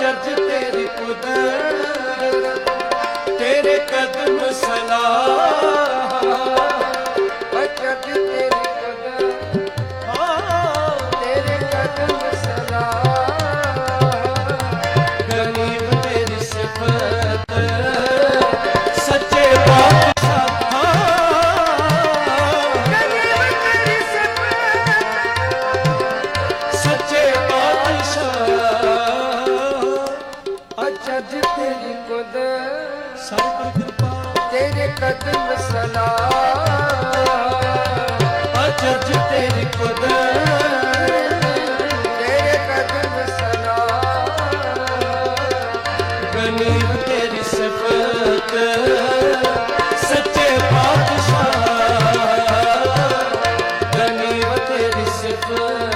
ਅਚਰਜ ਤੇਰੀ ਕੁਦਰਤ ਤੇਰੇ ਕਦਮ ਸਜ ਤੇਰੀ ਕੁਦ ਸਭ ਕਿਰਪਾ। ਤੇਰੇ ਕਦਮ ਸਲਾਮ ਅਜਜ ਤੇਰੀ ਕੁਦ ਤੇਰੇ ਕਦਮ ਸਲਾਮ ਗਨੀਬ ਤੇਰੀ ਸਿਫਤ ਸੱਚੇ ਪਾਤਸ਼ਾਹ। ਗਨੀਬ ਤੇਰੀ ਸਿਫਤ।